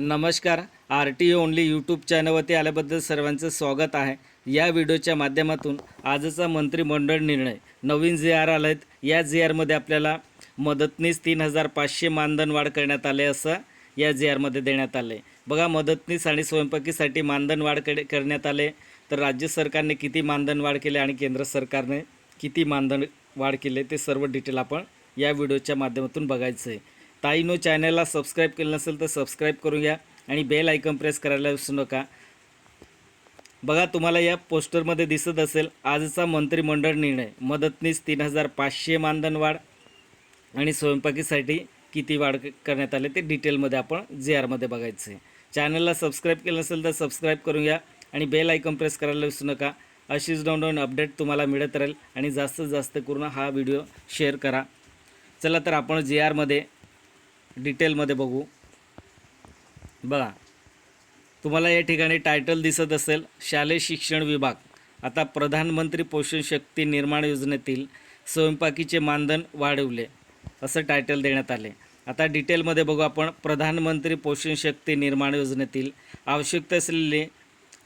नमस्कार R T only YouTube चॅनलवरती आल्याबद्दल सर्वांचं स्वागत आहे. या व्हिडिओच्या माध्यमातून आजचा मंत्रिमंडळ निर्णय नवीन जे आर आले आहेत या जे आरमध्ये आपल्याला मदतनीस तीन हजार पाचशे मानधन वाढ करण्यात आले असं या जे आरमध्ये देण्यात आले. बघा मदतनीस आणि स्वयंपाकीसाठी मानधन वाढ कर करण्यात आले. तर राज्य सरकारने किती मानधन वाढ केले आणि केंद्र सरकारने किती मानधन वाढ केले ते सर्व डिटेल आपण या व्हिडिओच्या माध्यमातून बघायचं आहे ताईनो चॅनलला सबस्क्राईब केलं नसेल तर सबस्क्राईब करून घ्या आणि बेल आयकन प्रेस करायला विसरू नका. बघा तुम्हाला या पोस्टरमध्ये दिसत असेल आजचा मंत्रिमंडळ निर्णय. मदतनीस तीन हजार पाचशे मानधन वाढ आणि स्वयंपाकीसाठी किती वाढ करण्यात आले ते डिटेलमध्ये आपण जे आरमध्ये बघायचं आहे चॅनलला सबस्क्राईब केलं नसेल तर सबस्क्राईब करून घ्या आणि बेल आयकॉन प्रेस करायला विसरू नका. अशीच डाऊन अपडेट तुम्हाला मिळत राहील आणि जास्तीत जास्त करून हा व्हिडिओ शेअर करा. चला तर आपण जे आरमध्ये डिटेलमध्ये बघू. बघा तुम्हाला या ठिकाणी टायटल दिसत असेल शालेय शिक्षण विभाग. आता प्रधानमंत्री पोषण शक्ती निर्माण योजनेतील स्वयंपाकीचे मानधन वाढवले असं टायटल देण्यात आले. आता डिटेलमध्ये बघू आपण प्रधानमंत्री पोषण शक्ती निर्माण योजनेतील आवश्यकता असलेले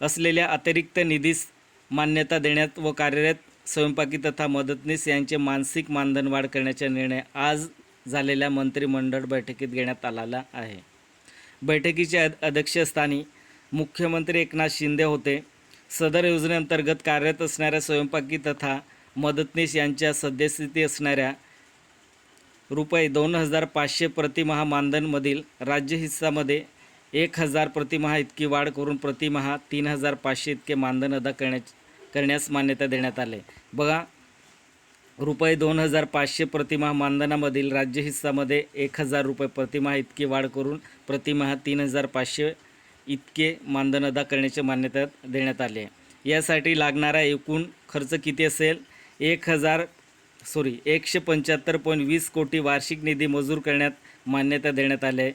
असलेल्या अतिरिक्त निधीस मान्यता देण्यात व कार्यरत स्वयंपाकी तथा मदतनीस यांचे मानसिक मानधन वाढ करण्याचा निर्णय आज झालेल्या मंत्रिमंडळ बैठकीत घेण्यात आलेला आहे. बैठकीच्या अध्यक्षस्थानी मुख्यमंत्री एकनाथ शिंदे होते. सदर योजनेअंतर्गत कार्यरत असणाऱ्या स्वयंपाकी तथा मदतनीस यांच्या सद्यस्थिती असणाऱ्या रुपये दोन हजार पाचशे प्रतिमहा मानधनमधील राज्य हिस्सामध्ये एक हजार प्रतिमहा इतकी वाढ करून प्रतिमहा तीन हजार पाचशे इतके मानधन अदा करण्या करण्यास मान्यता देण्यात आले. बघा रुपये दोन हजार पाचशे प्रतिमाह मानधनामधील राज्य हिस्सामध्ये एक हजार रुपये प्रतिमाह इतकी वाढ करून प्रतिमाह तीन हजार पाचशे इतके मानधन अदा करण्याची मान्यता देण्यात आली. आहे यासाठी लागणारा एकूण खर्च किती असेल? एक हजार सॉरी एकशे पंच्याहत्तर पॉईंट वीस कोटी वार्षिक निधी मंजूर करण्यात मान्यता देण्यात आली. आहे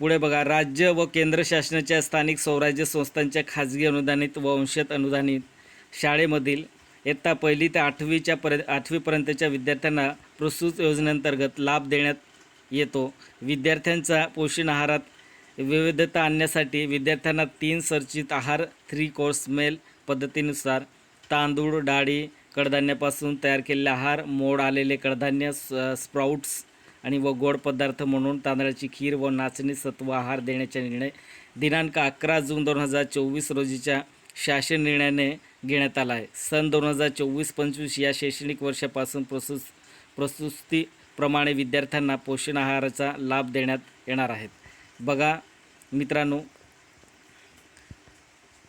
पुढे बघा राज्य व केंद्र शासनाच्या स्थानिक स्वराज्य संस्थांच्या खाजगी अनुदानित व अंशत अनुदानित शाळेमधील इयत्ता पहिली ते आठवीच्या पर आठवीपर्यंतच्या विद्यार्थ्यांना प्रस्तुत योजनेअंतर्गत लाभ देण्यात येतो. विद्यार्थ्यांचा पोषण आहारात विविधता आणण्यासाठी विद्यार्थ्यांना तीन सर्चित आहार थ्री कोर्स मेल पद्धतीनुसार तांदूळ डाळी कडधान्यापासून तयार केलेले आहार मोड आलेले कडधान्य स- स्प्राउट्स आणि व गोड पदार्थ म्हणून तांदळाची खीर व नाचणी सत्व आहार देण्याचा निर्णय दिनांक अकरा जून दोन हजार चोवीस रोजीच्या शासन निर्णयाने घेण्यात आला आहे. सन दोन हजार चोवीस पंचवीस या शैक्षणिक वर्षापासून प्रसुस प्रस्तुतीप्रमाणे विद्यार्थ्यांना पोषण आहाराचा लाभ देण्यात येणार आहेत. बघा मित्रांनो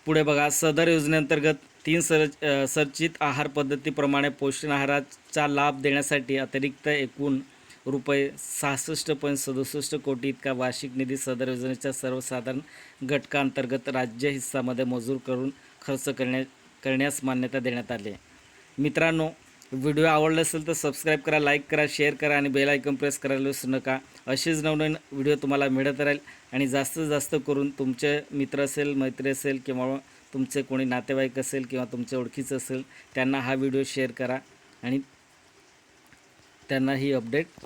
पुढे बघा. सदर योजनेअंतर्गत तीन सर सरचित आहार पद्धतीप्रमाणे पोषण आहाराचा लाभ देण्यासाठी अतिरिक्त एकूण रुपये सहासष्ट पॉईंट सदुसष्ट कोटी इतका वार्षिक निधी सदर योजनेच्या सर्वसाधारण घटकांतर्गत राज्य हिस्सामध्ये मंजूर करून खर्च करण्या करण्यास मान्यता देण्यात आली आहे. मित्रांनो व्हिडिओ आवडला असेल तर सबस्क्राईब करा लाईक करा शेअर करा आणि बेल आयकॉन प्रेस करायला विसरू नका. असेच नवनवीन व्हिडिओ तुम्हाला मिळत राहील आणि जास्तीत जास्त करून तुमचे मित्र असेल मैत्री असेल किंवा तुमचे कोणी नातेवाईक असेल किंवा तुमच्या ओळखीचं असेल त्यांना हा व्हिडिओ शेअर करा आणि त्यांना ही अपडेट